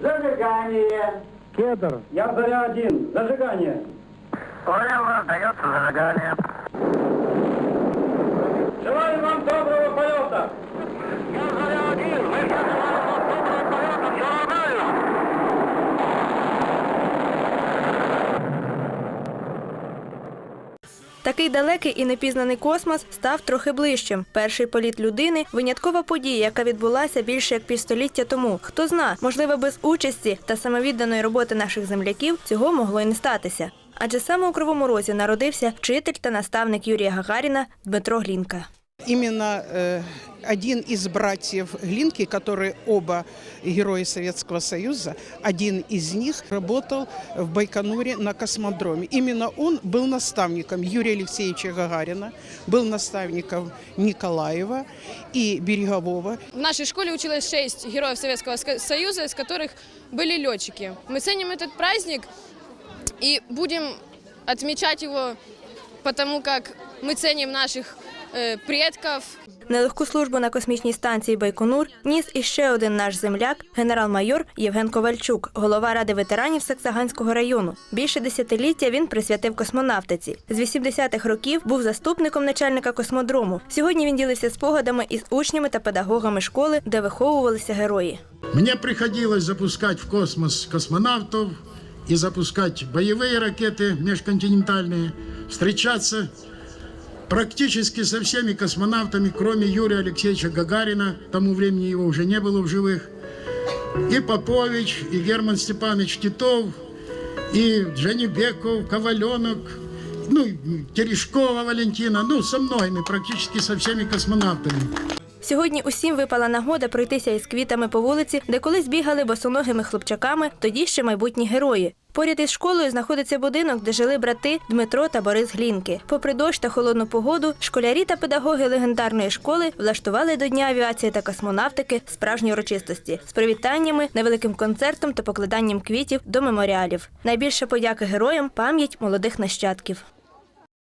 Зажигание. Кедр. Я заря один. Зажигание. Понял, дается зажигание. Такий далекий і непізнаний космос став трохи ближчим. Перший політ людини виняткова подія, яка відбулася більше як півстоліття тому. Хто зна, можливо, без участі та самовідданої роботи наших земляків цього могло й не статися. Адже саме у Кривому Розі народився вчитель та наставник Юрія Гагаріна Дмитро Глінка. Именно э, один из братьев Глинки, которые оба герои Советского Союза, один из них работал в Байконуре на космодроме. Именно он был наставником Юрия Алексеевича Гагарина, был наставником Николаева и Берегового. В нашей школе училось шесть героев Советского Союза, из которых были летчики. Мы ценим этот праздник и будем отмечать его, потому как мы ценим наших э, предков, Нелегку службу на космічній станції Байконур ніс іще один наш земляк, генерал-майор Євген Ковальчук, голова ради ветеранів Саксаганського району. Більше десятиліття він присвятив космонавтиці. З 80-х років був заступником начальника космодрому. Сьогодні він ділився спогадами із учнями та педагогами школи, де виховувалися герої. Мне приходилось запускать в космос космонавтов и запускать боевые ракеты межконтинентальные, встречаться практически со всеми космонавтами, кроме Юрия Алексеевича Гагарина, к тому времени его уже не было в живых, и Попович, и Герман Степанович Титов, и Джанибеков, Коваленок, ну, Терешкова Валентина, ну, со многими, практически со всеми космонавтами. Сьогодні усім випала нагода пройтися із квітами по вулиці, де колись бігали босоногими хлопчаками, тоді ще майбутні герої. Поряд із школою знаходиться будинок, де жили брати Дмитро та Борис Глінки. Попри дощ та холодну погоду, школярі та педагоги легендарної школи влаштували до Дня авіації та космонавтики справжні урочистості з привітаннями, невеликим концертом та покладанням квітів до меморіалів. Найбільше подяки героям пам'ять молодих нащадків.